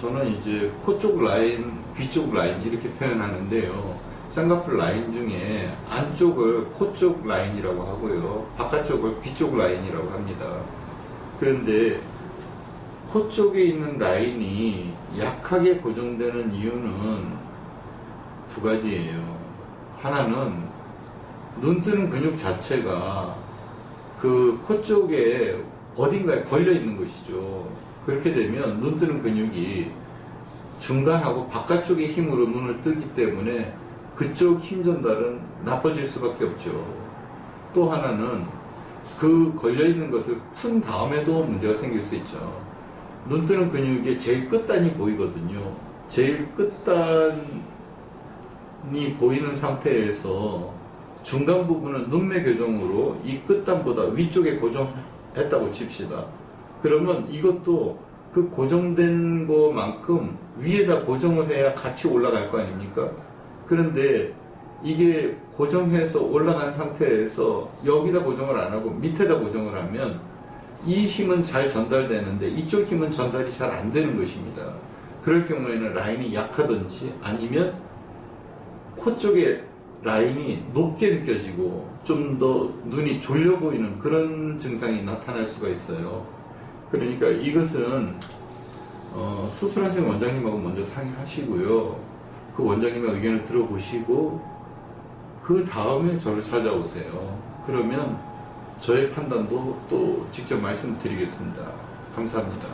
저는 이제 코 쪽 라인, 귀 쪽 라인 이렇게 표현하는데요. 쌍꺼풀 라인 중에 안쪽을 코 쪽 라인이라고 하고요. 바깥쪽을 귀 쪽 라인이라고 합니다. 그런데 코 쪽에 있는 라인이 약하게 고정되는 이유는 두 가지예요. 하나는 눈 뜨는 근육 자체가 그 코 쪽에 어딘가에 걸려 있는 것이죠. 그렇게 되면 눈 뜨는 근육이 중간하고 바깥쪽의 힘으로 눈을 뜨기 때문에 그쪽 힘 전달은 나빠질 수밖에 없죠. 또 하나는 그 걸려 있는 것을 푼 다음에도 문제가 생길 수 있죠. 눈 뜨는 근육의 제일 끝단이 보이거든요. 제일 끝단이 보이는 상태에서 중간 부분은 눈매 교정으로 이 끝단보다 위쪽에 고정했다고 칩시다. 그러면 이것도 그 고정된 것만큼 위에다 고정을 해야 같이 올라갈 거 아닙니까? 그런데 이게 고정해서 올라간 상태에서 여기다 고정을 안 하고 밑에다 고정을 하면 이 힘은 잘 전달되는데 이쪽 힘은 전달이 잘 안 되는 것입니다. 그럴 경우에는 라인이 약하든지 아니면 코 쪽에 라인이 높게 느껴지고 좀 더 눈이 졸려 보이는 그런 증상이 나타날 수가 있어요. 그러니까 이것은 어, 수술하신 원장님하고 먼저 상의하시고요. 그 원장님의 의견을 들어보시고 그 다음에 저를 찾아오세요. 그러면 저의 판단도 또 직접 말씀드리겠습니다. 감사합니다.